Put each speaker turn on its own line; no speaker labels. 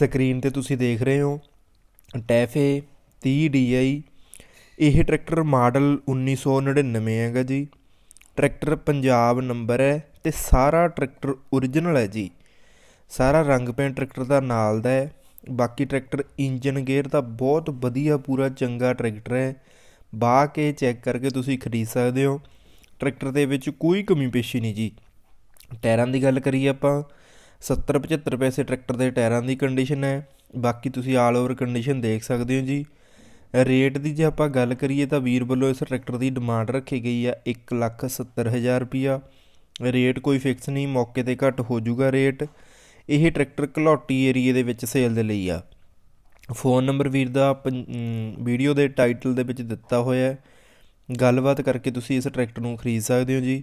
Screen ਤੇ ਤੁਸੀਂ ਦੇਖ ਰਹੇ ਹੋ ਟੈਫੇ 30 DI ਇਹ ਟਰੈਕਟਰ ਮਾਡਲ 1999 ਹੈਗਾ ਜੀ। ਟਰੈਕਟਰ ਪੰਜਾਬ ਨੰਬਰ ਹੈ ਤੇ ਸਾਰਾ ਟਰੈਕਟਰ ਓਰੀਜਨਲ ਹੈ ਜੀ। ਸਾਰਾ ਰੰਗ ਪੇਂਟ ਟਰੈਕਟਰ ਦਾ ਨਾਲ ਦਾ ਹੈ। ਬਾਕੀ ਟਰੈਕਟਰ ਇੰਜਨ ਗੇਅਰ ਦਾ ਬਹੁਤ ਵਧੀਆ ਪੂਰਾ ਚੰਗਾ ਟਰੈਕਟਰ ਹੈ। ਬਾ ਕੇ ਚੈੱਕ ਕਰਕੇ ਤੁਸੀਂ ਖਰੀਦ ਸਕਦੇ ਹੋ। ਟਰੈਕਟਰ ਦੇ ਵਿੱਚ ਕੋਈ ਕਮੀ ਪੇਸ਼ੀ ਨਹੀਂ ਜੀ। ਟਾਇਰਾਂ ਦੀ ਗੱਲ ਕਰੀਏ ਆਪਾਂ 70 75 ਪੈਸੇ ਟਰੈਕਟਰ ਦੇ ਟਾਇਰਾਂ ਦੀ ਕੰਡੀਸ਼ਨ ਹੈ। ਬਾਕੀ ਤੁਸੀਂ ਆਲ ਓਵਰ ਕੰਡੀਸ਼ਨ ਦੇਖ ਸਕਦੇ ਹੋ ਜੀ। ਰੇਟ ਦੀ ਜੇ ਆਪਾਂ ਗੱਲ ਕਰੀਏ ਤਾਂ ਵੀਰ ਵੱਲੋਂ ਇਸ ਟਰੈਕਟਰ ਦੀ ਡਿਮਾਂਡ ਰੱਖੀ ਗਈ ਆ 170000 ਰੁਪਿਆ ਰੇਟ ਕੋਈ ਫਿਕਸ ਨਹੀਂ, ਮੌਕੇ ਤੇ ਘੱਟ ਹੋ ਜਾਊਗਾ ਰੇਟ ਇਹ ਟਰੈਕਟਰ ਘਲੌਟੀ ਏਰੀਏ ਦੇ ਵਿੱਚ ਸੇਲ ਦੇ ਲਈ ਆ। ਫੋਨ ਨੰਬਰ ਵੀਰ ਦਾ ਵੀਡੀਓ ਦੇ ਟਾਈਟਲ ਦੇ ਵਿੱਚ ਦਿੱਤਾ ਹੋਇਆ ਹੈ। ਗੱਲਬਾਤ ਕਰਕੇ ਤੁਸੀਂ ਇਸ ਟਰੈਕਟਰ ਨੂੰ ਖਰੀਦ ਸਕਦੇ ਹੋ ਜੀ।